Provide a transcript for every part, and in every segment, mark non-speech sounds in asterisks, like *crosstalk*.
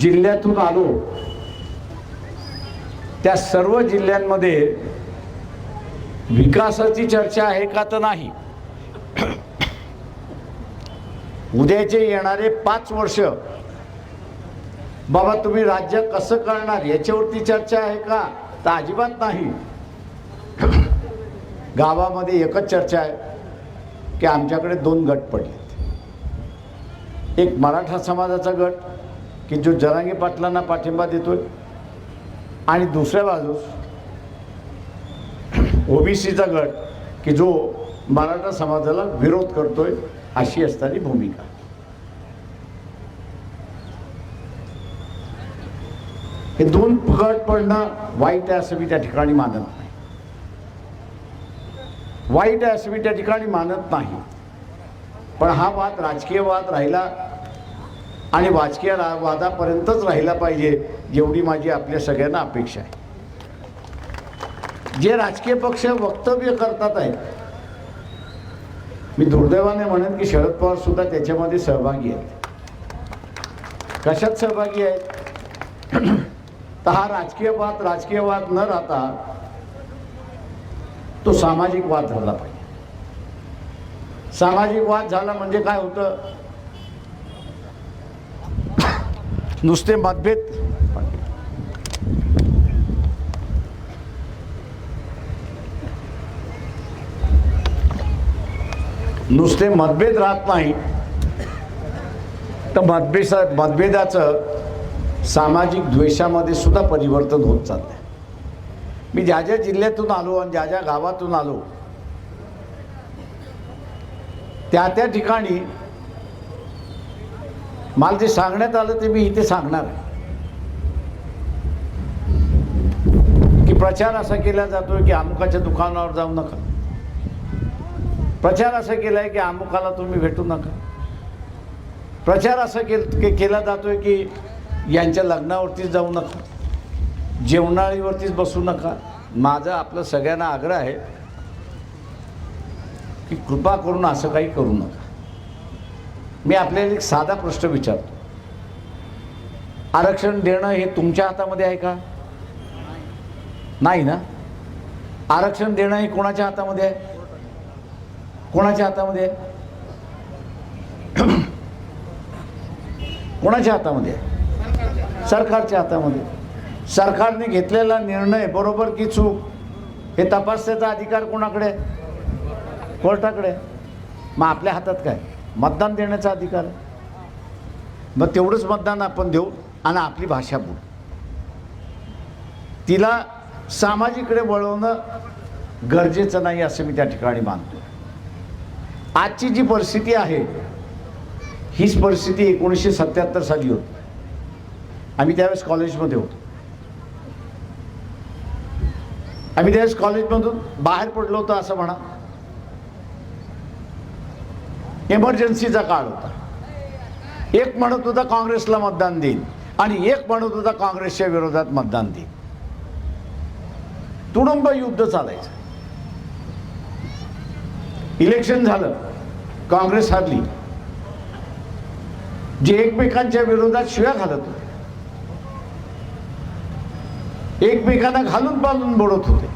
जिल्ह्यातून आलो त्या सर्व जिल्ह्यांमध्ये विकासाची चर्चा आहे का तर नाही? उद्याचे येणारे पाच वर्ष बाबा तुम्ही राज्य कसं करणार याच्यावरती चर्चा आहे का? तर अजिबात नाही. गावामध्ये एकच चर्चा आहे की आमच्याकडे दोन गट पडलेत. एक मराठा समाजाचा गट की जो जरांगी पाटलांना पाठिंबा देतोय आणि दुसऱ्या बाजूस ओबीसीचा गट की जो मराठा समाजाला विरोध करतोय अशी असणारी भूमिका. हे दोन गट पडणं वाईट आहे असं मी त्या ठिकाणी मानत नाही. वाईट आहे असं मी त्या ठिकाणी मानत नाही. पण हा वाद राजकीय वाद राहिला आणि वाजकीय रा वादापर्यंतच राहिला पाहिजे जेवढी माझी आपल्या सगळ्यांना अपेक्षा आहे. जे राजकीय पक्ष वक्तव्य करतात आहेत मी दुर्दैवाने म्हणेन की शरद पवार सुद्धा त्याच्यामध्ये सहभागी आहेत. कशात सहभागी आहेत? *clears throat* तर हा राजकीय वाद राजकीय वाद न राहता तो सामाजिक वाद झाला पाहिजे. सामाजिक वाद झाला म्हणजे काय होतं? नुसते मतभेद. नुसते मतभेद राहत नाही. तर मतभेद मतभेदाचं सामाजिक द्वेषामध्ये सुद्धा परिवर्तन होत चाललंय. मी ज्या ज्या जिल्ह्यातून आलो आणि ज्या ज्या गावातून आलो त्या त्या ठिकाणी मला जे सांगण्यात आलं ते मी इथे सांगणार आहे. की प्रचार असा केला जातोय की अमुकाच्या दुकानावर जाऊ नका. प्रचार असा केला आहे की अमुकाला तुम्ही भेटू नका. प्रचार असा के केला जातोय की यांच्या लग्नावरतीच जाऊ नका. जेवणाळीवरतीच बसू नका. माझं आपलं सगळ्यांना आग्रह आहे की कृपा करून असं काही करू नका. मी आपल्याला एक साधा प्रश्न विचारतो. आरक्षण देणं हे तुमच्या हातामध्ये आहे का? नाही ना? आरक्षण देणं हे कोणाच्या हातामध्ये आहे? कोणाच्या हातामध्ये आहे? कोणाच्या हातामध्ये आहे? सरकारच्या हातामध्ये. सरकारने घेतलेला निर्णय बरोबर की चूक? हे तपासण्याचा अधिकार कोणाकडे कोर्टाकडे मग आपल्या हातात काय? मतदान देण्याचा अधिकार आहे. मग तेवढंच मतदान आपण देऊ आणि आपली भाषा बोलू. तिला सामाजिकडे वळवणं गरजेचं नाही असं मी त्या ठिकाणी मानतो आजची जी परिस्थिती आहे हीच परिस्थिती एकोणीसशे सत्याहत्तर साली होती. आम्ही त्यावेळेस कॉलेजमध्ये होतो. आम्ही त्यावेळेस कॉलेजमधून बाहेर पडलो होतो असं म्हणा. इमर्जन्सीचा काळ होता. एक म्हणत होता काँग्रेसला मतदान देईन आणि एक म्हणत होता काँग्रेसच्या विरोधात मतदान देईन. तुडुंब युद्ध चालायचं. इलेक्शन झालं. काँग्रेस हरली. जे एकमेकांच्या विरोधात शिव्या घालत होते. एकमेकांना घालून पालून बोलत होते.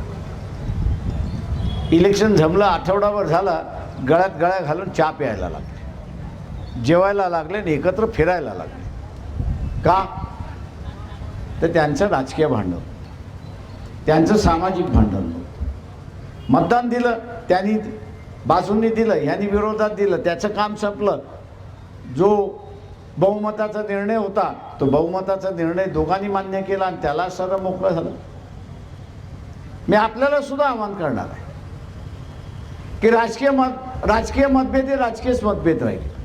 इलेक्शन जमलं आठवडाभर झाला. गळ्यात गळ्या घालून चहा प्यायला लागले. जेवायला लागले आणि एकत्र फिरायला लागले. का? तर त्यांचं राजकीय भांडण त्यांचं सामाजिक भांडण मतदान दिलं त्यांनी बाजूंनी दिलं ह्यांनी विरोधात दिलं त्याचं काम संपलं. जो बहुमताचा निर्णय होता तो बहुमताचा निर्णय दोघांनी मान्य केला आणि त्याला सरळ मोकळं झालं. मी आपल्याला सुद्धा आवाहन करणार आहे की राजकीय मत राजकीय मतभेद हे राजकीयच मतभेद राहील.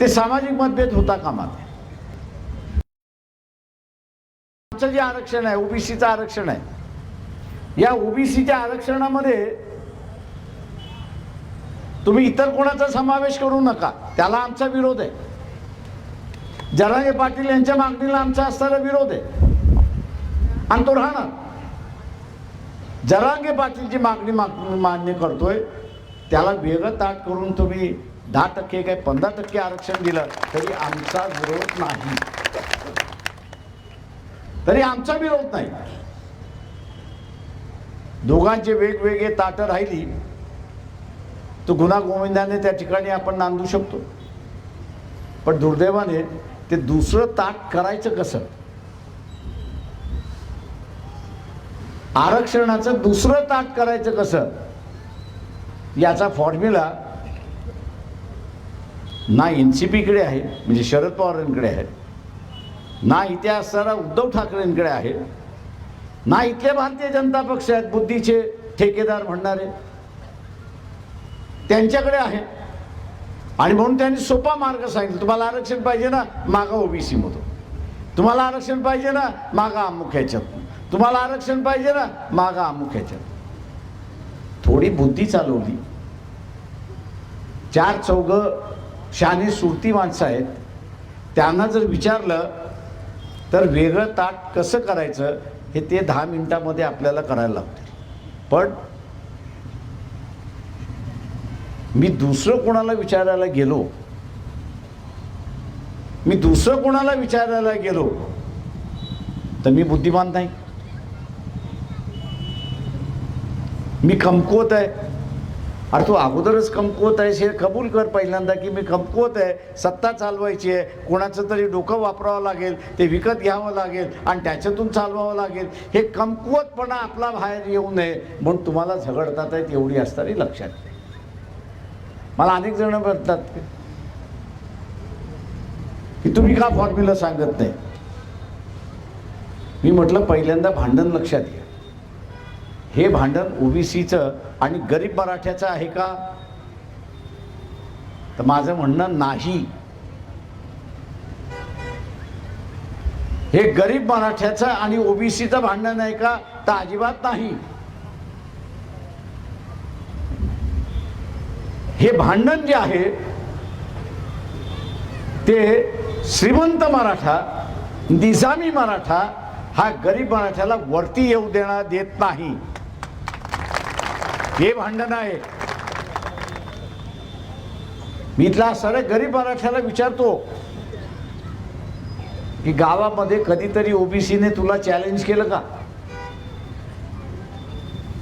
ते सामाजिक मतभेद होता कामात आमचं जे आरक्षण आहे ओबीसीचं आरक्षण आहे या ओबीसीच्या आरक्षणामध्ये तुम्ही इतर कोणाचा समावेश करू नका त्याला आमचा विरोध आहे. जरांगे पाटील यांच्या मागणीला आमचा असणारा विरोध आहे. आणि तो राहणार. जरांगे पाटीलची मागणी माग- मान्य करतोय त्याला वेगळं ताट करून तुम्ही दहा टक्के काय पंधरा टक्के आरक्षण दिलं तरी आमचा विरोध नाही. तरी आमचा विरोध नाही. दोघांचे वेगवेगळे ताटं राहिली तो गुन्हा गोविंदाने त्या ठिकाणी आपण नांदू शकतो. पण दुर्दैवाने ते दुसरं ताट करायचं कसं? आरक्षणाचं दुसरं ताट करायचं कसं? याचा फॉर्म्युला ना एन सी पीकडे आहे म्हणजे शरद पवारांकडे आहे ना इथे असणारा उद्धव ठाकरेंकडे आहे ना इथले भारतीय जनता पक्ष आहेत बुद्धीचे ठेकेदार म्हणणारे त्यांच्याकडे आहे. आणि म्हणून त्यांनी सोपा मार्ग सांगितलं तुम्हाला आरक्षण पाहिजे ना मागा ओबीसी मधून. तुम्हाला आरक्षण पाहिजे ना मागा अमुक ह्याच्यात. तुम्हाला आरक्षण पाहिजे ना मागा अमुक ह्याच्यात. थोडी बुद्धी चालवली. चार चौघ शानी सुरती माणसं आहेत. त्यांना जर विचारलं तर वेगळं ताट कसं करायचं हे ते दहा मिनिटामध्ये आपल्याला करायला लागते पण मी दुसरं कोणाला विचारायला गेलो? मी दुसरं कोणाला विचारायला गेलो? तर मी बुद्धिमान नाही. मी कमकुवत आहे. अरे तू अगोदरच कमकुवत आहेस हे कबूल कर पहिल्यांदा की मी कमकुवत आहे. सत्ता चालवायची आहे. कोणाचं तरी डोकं वापरावं लागेल ते विकत घ्यावं लागेल आणि त्याच्यातून चालवावं लागेल. हे कमकुवतपणा आपला बाहेर येऊ नये म्हणून तुम्हाला झगडतात आहेत एवढी असताना लक्षात घ्या. मला अनेक जण म्हणतात की तुम्ही का फॉर्म्युला सांगत नाही? मी म्हटलं पहिल्यांदा भांडण लक्षात घ्या. हे भांडण ओबीसीचं आणि गरीब मराठ्याचं आहे का? तर माझं म्हणणं नाही. हे गरीब मराठ्याचं आणि ओबीसीचं भांडण आहे का? तर अजिबात नाही. हे भांडण जे आहे ते श्रीमंत मराठा निजामी मराठा हा गरीब मराठ्याला वरती येऊ देणार देत नाही. हे भांडण आहे. मी इथला सगळ्या गरीब मराठ्याला विचारतो की गावामध्ये कधीतरी ओबीसीने तुला चॅलेंज केलं का?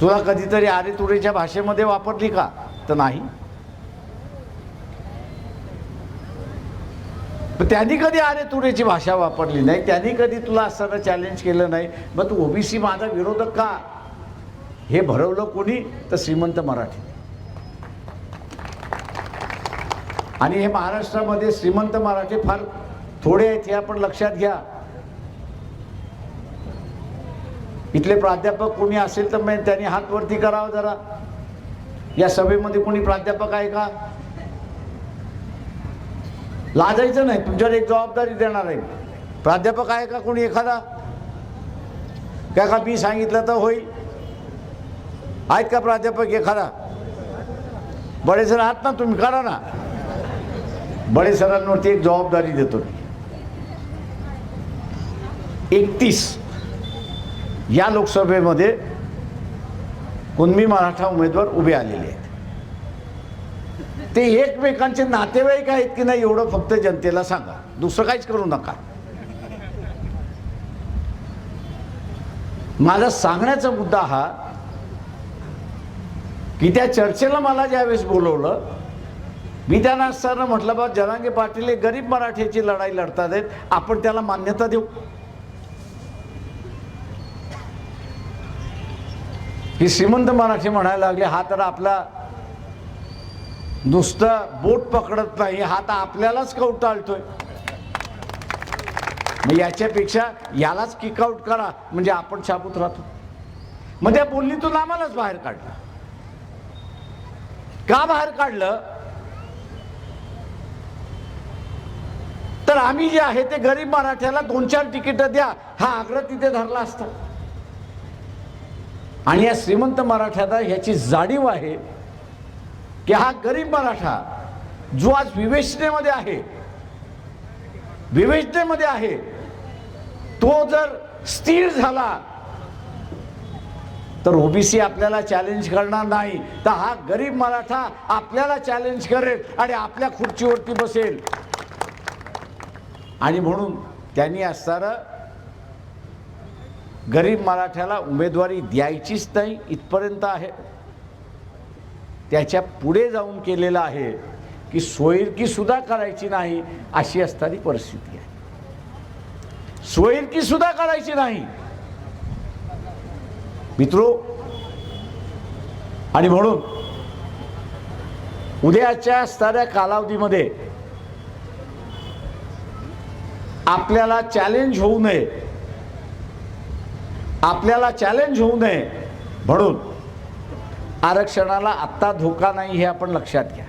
तुला कधीतरी आरे तुरेच्या भाषेमध्ये वापरली का? तर नाही. पण त्यांनी कधी आरे तुरेची भाषा वापरली नाही? त्यांनी कधी तुला असताना चॅलेंज केलं नाही? मग तू ओबीसी माझा विरोधक का? हे भरवलं कोणी तर श्रीमंत मराठी. आणि हे महाराष्ट्रामध्ये श्रीमंत मराठी फार थोडे आहेत हे आपण लक्षात घ्या. इथले प्राध्यापक कोणी असेल तर मग त्यांनी हात वरती करावा जरा. या सभेमध्ये कोणी प्राध्यापक आहे का? लाजायचं नाही तुमच्यावर एक जबाबदारी देणार आहे. प्राध्यापक आहे का कोणी एखादा? काय का मी सांगितलं तर होईल? आहेत का प्राध्यापक एखादा? बडे सर आहात ना तुम्ही करा ना. बडे सरांवरती एक जबाबदारी देतो एकतीस. या लोकसभेमध्ये कुणबी मराठा उमेदवार उभे आलेले आहेत. ते एकमेकांचे नातेवाईक आहेत की नाही एवढं फक्त जनतेला सांगा. दुसरं काहीच करू नका. माझा सांगण्याचा मुद्दा हा की त्या चर्चेला मला ज्यावेळेस बोलवलं मी त्यांना असताना म्हटलं बा जरांगे पाटील हे गरीब मराठ्याची लढाई लढतात आहेत आपण त्याला मान्यता देऊ. ही श्रीमंत मराठी म्हणायला लागले हा तर आपला नुसतं बोट पकडत नाही हा तर आपल्यालाच कवटाळतोय मग याच्यापेक्षा यालाच किकआउट करा म्हणजे आपण शाबूत राहतो. मग त्या बोलणीतून आम्हालाच बाहेर काढलं. का बाहेर काढलं? तर आम्ही जे आहे ते गरीब मराठ्याला दोन चार तिकीट द्या. हा आग्रह तिथे धरला असता. आणि या श्रीमंत मराठ्याला ह्याची जाणीव आहे की हा गरीब मराठा जो आज विवेचनेमध्ये आहे विवेचनेमध्ये आहे तो जर स्थिर झाला तर ओबीसी आपल्याला चॅलेंज करणार नाही. तर हा गरीब मराठा आपल्याला चॅलेंज करेल आणि आपल्या खुर्चीवरती बसेल. आणि म्हणून त्यांनी असणारं गरीब मराठ्याला उमेदवारी द्यायचीच नाही इथपर्यंत आहे. त्याच्या पुढे जाऊन केलेलं आहे की सोयीरकी सुद्धा करायची नाही अशी असणारी परिस्थिती आहे. सोयीरकी सुद्धा करायची नाही. मित्रो आणि म्हणून उद्याच्या असणाऱ्या कालावधीमध्ये आपल्याला चॅलेंज होऊ नये. आपल्याला चॅलेंज होऊ नये. म्हणून आरक्षणाला आत्ता धोका नाही हे आपण लक्षात घ्या.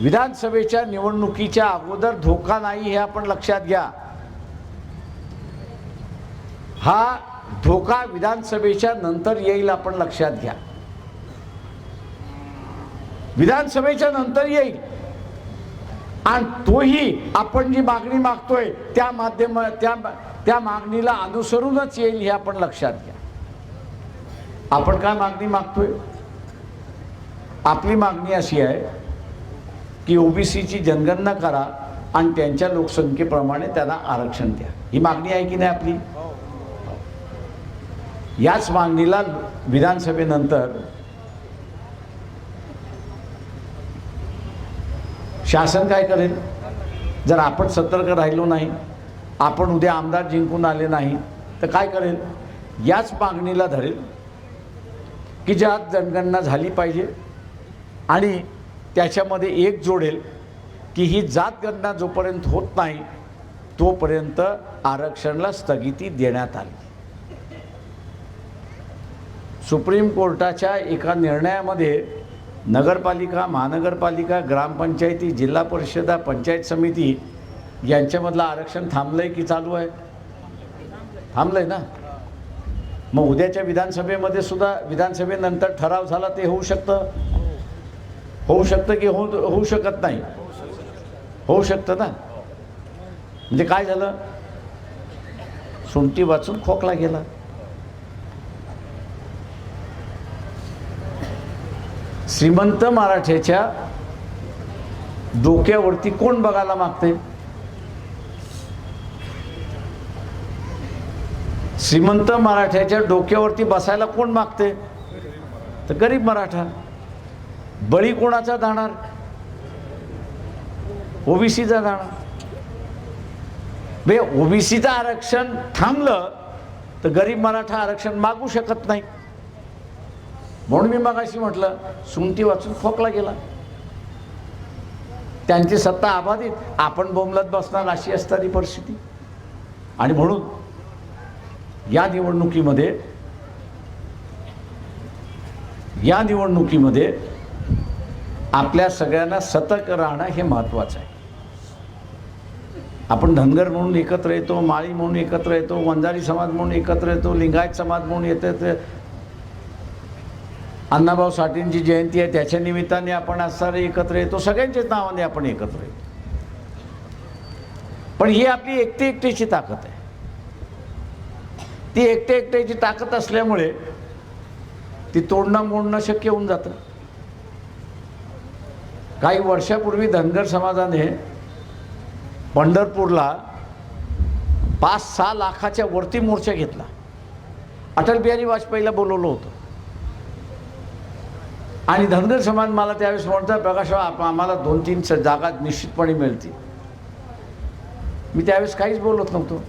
विधानसभेच्या निवडणुकीच्या अगोदर धोका नाही हे आपण लक्षात घ्या. हा धोका विधानसभेच्या नंतर येईल आपण लक्षात घ्या. विधानसभेच्या नंतर येईल. आणि तोही आपण जी मागणी मागतोय त्या माध्यम त्या त्या मागणीला अनुसरूनच येईल हे आपण लक्षात घ्या. आपण काय मागणी मागतोय? आपली मागणी अशी आहे की ओबीसीची जनगणना करा आणि त्यांच्या लोकसंख्येप्रमाणे त्यांना आरक्षण द्या. ही मागणी आहे की नाही आपली? याच मागणीला विधानसभेनंतर शासन काय करेल? जर आपण सतर्क राहिलो नाही आपण उद्या आमदार जिंकून आले नाही तर काय करेल? याच मागणीला धरेल की ज्यात जनगणना झाली पाहिजे आणि त्याच्यामध्ये एक जोडेल की ही जातगणना जोपर्यंत होत नाही तोपर्यंत आरक्षणाला स्थगिती देण्यात आली. सुप्रीम कोर्टाच्या एका निर्णयामध्ये नगरपालिका महानगरपालिका ग्रामपंचायती जिल्हा परिषदा पंचायत समिती यांच्यामधलं आरक्षण थांबलं आहे की चालू आहे? थांबलं आहे ना? मग उद्याच्या विधानसभेमध्ये सुद्धा विधानसभेनंतर ठराव झाला ते होऊ शकतं? होऊ शकतं की होऊ होऊ शकत नाही? होऊ शकतं ना? म्हणजे काय झालं? सुंटी वाचून खोकला गेला. श्रीमंत मराठ्याच्या डोक्यावरती कोण बघायला मागते श्रीमंत मराठ्याच्या डोक्यावरती बसायला कोण मागते तर गरीब मराठा. बळी कोणाचा जाणार? ओबीसीचा जाणार. बे ओबीसीचं आरक्षण थांबलं तर गरीब मराठा आरक्षण मागू शकत नाही. म्हणून मी मगाशी म्हटलं सुंटी वाचून खोकला गेला. त्यांची सत्ता अबाधित आपण बोंबलत बसणार अशी असणारी परिस्थिती. आणि म्हणून या निवडणुकीमध्ये या निवडणुकीमध्ये आपल्या सगळ्यांना सतर्क राहणं हे महत्त्वाचं आहे. आपण धनगर म्हणून एकत्र येतो माळी म्हणून एकत्र येतो वंजारी समाज म्हणून एकत्र येतो लिंगायत समाज म्हणून येतो ते अण्णाभाऊ साठेंची जयंती आहे त्याच्या निमित्ताने आपण आज सारे एकत्र येतो. सगळ्यांच्याच नावाने आपण एकत्र येतो. पण ही आपली एकटे एकट्याची ताकद आहे. ती एकटे एकट्याची ताकद असल्यामुळे ती तोडणं मोडणं शक्य होऊन जातं. काही वर्षापूर्वी धनगर समाजाने पंढरपूरला पाच सहा लाखाच्या वरती मोर्चा घेतला. अटल बिहारी वाजपेयीला बोलवलं होतं. आणि धनगर समाज मला त्यावेळेस म्हणतात प्रकाश आम्हाला दोन तीन जागा निश्चितपणे मिळतील. मी त्यावेळेस काहीच बोलत नव्हतो.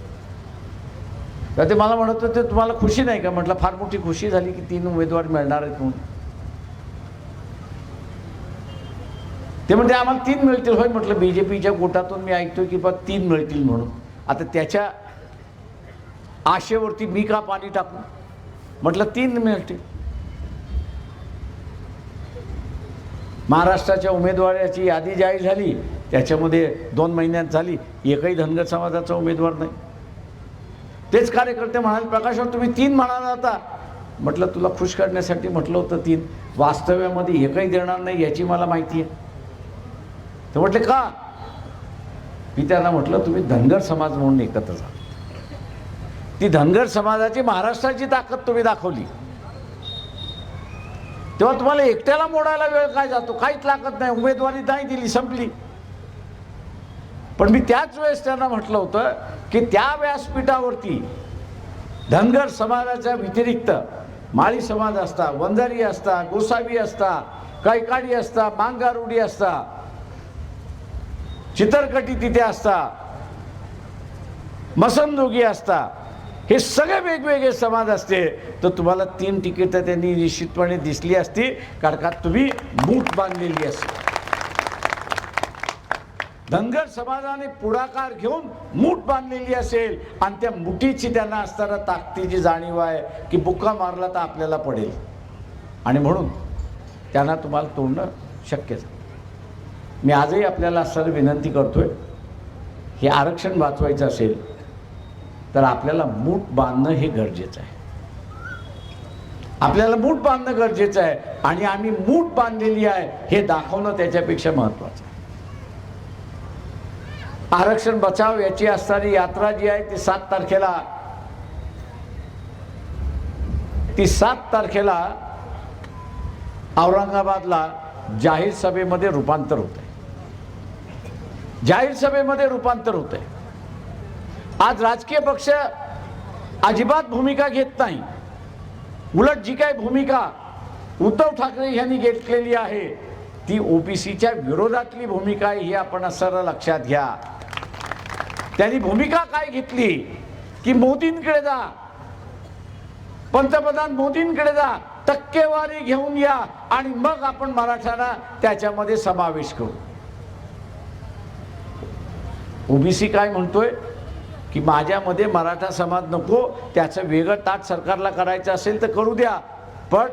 तर ते मला म्हणत होते तुम्हाला खुशी नाही का? म्हटलं फार मोठी खुशी झाली की तीन उमेदवार मिळणार आहेत म्हणून. ते म्हणते आम्हाला तीन मिळतील. होय म्हटलं बी जे पीच्या गोटातून मी ऐकतो की बा तीन मिळतील म्हणून. आता त्याच्या आशेवरती मी का पाणी टाकू? म्हटलं तीन मिळतील. महाराष्ट्राच्या उमेदवाराची यादी जाहीर झाली त्याच्यामध्ये दोन महिन्यात झाली एकही धनगर समाजाचा उमेदवार नाही. तेच कार्यकर्ते म्हणाले प्रकाशवर तुम्ही तीन म्हणाला होता. म्हटलं तुला खुश करण्यासाठी म्हटलं होतं तीन. वास्तव्यामध्ये एकही देणार नाही याची मला माहिती आहे. तर म्हटले का? मी त्यांना म्हटलं तुम्ही धनगर समाज म्हणून एकत्र जा ती धनगर समाजाची महाराष्ट्राची ताकद तुम्ही दाखवली. तेव्हा तुम्हाला एकट्याला मोडायला वेळ काय जातो? काहीच लागत नाही. उमेदवारी नाही दिली संपली. पण मी त्याच वेळेस त्यांना म्हटलं होतं की त्या व्यासपीठावरती धनगर समाजाच्या व्यतिरिक्त माळी समाज असता वंजारी असता गोसावी असता कैकाडी असता मांगारुडी असता चितरकटी तिथे असता मसंदोगी असता हे सगळे वेगवेगळे समाज असते. तर तुम्हाला तीन तिकीटं त्यांनी निश्चितपणे दिसली असती कारण का तुम्ही मूठ बांधलेली असते. धनगर समाजाने पुढाकार घेऊन मूठ बांधलेली असेल आणि त्या मुठीची त्यांना असताना ताकदीची जाणीव आहे की बुक्का मारला तर आपल्याला पडेल. आणि म्हणून त्यांना तुम्हाला तोडणं शक्यच झालं. मी आजही आपल्याला असताना विनंती करतोय हे आरक्षण वाचवायचं असेल तर आपल्याला मूठ बांधणं हे गरजेचं आहे. आपल्याला मूठ बांधणं गरजेचं आहे आणि आम्ही मूठ बांधलेली आहे हे दाखवणं त्याच्यापेक्षा महत्त्वाचं आहे. आरक्षण बचाव याची असणारी यात्रा जी आहे ती सात तारखेला ती सात तारखेला औरंगाबादला जाहीर सभेमध्ये रूपांतर होत आहे जाहीर सभेमध्ये रूपांतर होत आहे आज राजकीय पक्ष अजिबात भूमिका घेत नाही. उलट जी काही भूमिका उद्धव ठाकरे यांनी घेतलेली आहे ती ओबीसीच्या विरोधातली भूमिका आहे ही आपण सर्व लक्षात घ्या. त्यांनी भूमिका काय घेतली? की मोदींकडे जा. पंतप्रधान मोदींकडे जा. टक्केवारी घेऊन या आणि मग आपण मराठ्यांना त्याच्यामध्ये समावेश करू. ओबीसी काय म्हणतोय? की माझ्यामध्ये मराठा समाज नको त्याचं वेगळं ताट सरकारला करायचं असेल तर करू द्या. पण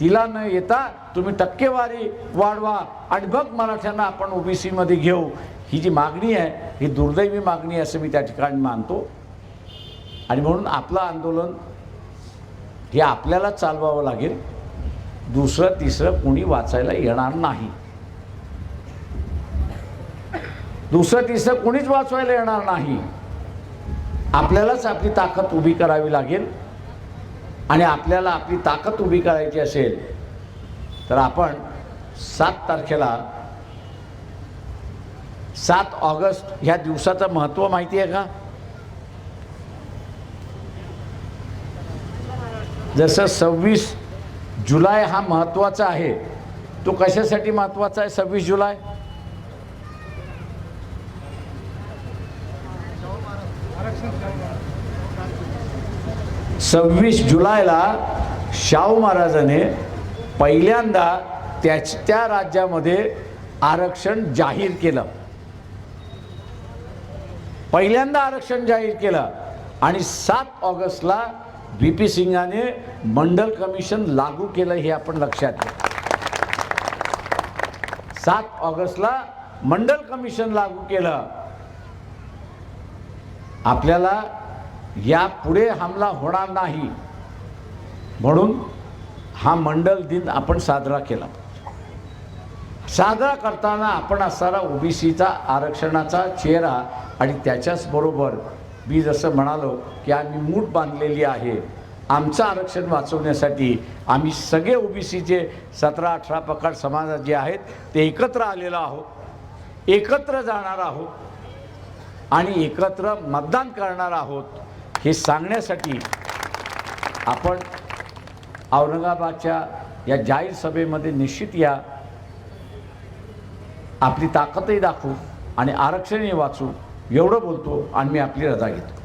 तिला न येता तुम्ही टक्केवारी वाढवा आणि बघ मराठ्यांना आपण ओबीसीमध्ये घेऊ. ही जी मागणी आहे ही दुर्दैवी मागणी असं मी त्या ठिकाणी मानतो. आणि म्हणून आपलं आंदोलन हे आपल्याला चालवावं लागेल. दुसरं तिसरं कोणी वाचायला येणार नाही. दुसरं तिसरं कोणीच वाचवायला येणार नाही. आपल्यालाच आपली ताकद उभी करावी लागेल आणि आपल्याला आपली ताकद उभी करायची असेल तर आपण सात तारखेला सात ऑगस्ट ह्या दिवसाचं महत्त्व माहिती आहे का? जसं सव्वीस जुलै हा महत्त्वाचा आहे तो कशासाठी महत्त्वाचा आहे सव्वीस जुलै? सव्वीस जुलैला शाहू महाराजाने पहिल्यांदा त्याच त्या राज्यामध्ये आरक्षण जाहीर केलं. पहिल्यांदा आरक्षण जाहीर केलं आणि सात ऑगस्टला व्ही पी सिंगाने मंडल कमिशन लागू केलं हे आपण लक्षात घ्या. सात ऑगस्टला मंडल कमिशन लागू केलं. आपल्याला या पुढे हमला होणार नाही. म्हणून हा मंडल दिन आपण साजरा केला. साजरा करताना आपण असणारा ओबीसीचा आरक्षणाचा चेहरा आणि त्याच्याच बरोबर मी जसं म्हणालो की आम्ही मूठ बांधलेली आहे. आमचं आरक्षण वाचवण्यासाठी आम्ही सगळे ओबीसीचे सतरा अठरा प्रकार समाजात जे आहेत ते एकत्र आलेलो आहोत. एकत्र जाणार आहोत. आणि एकत्र मतदान करणार आहोत. हे सांगण्यासाठी आपण औरंगाबादच्या या जाहीर सभेमध्ये निश्चित या. आपली ताकदही दाखवू आणि आरक्षणही वाचू. एवढं बोलतो आणि मी आपली रजा घेतो.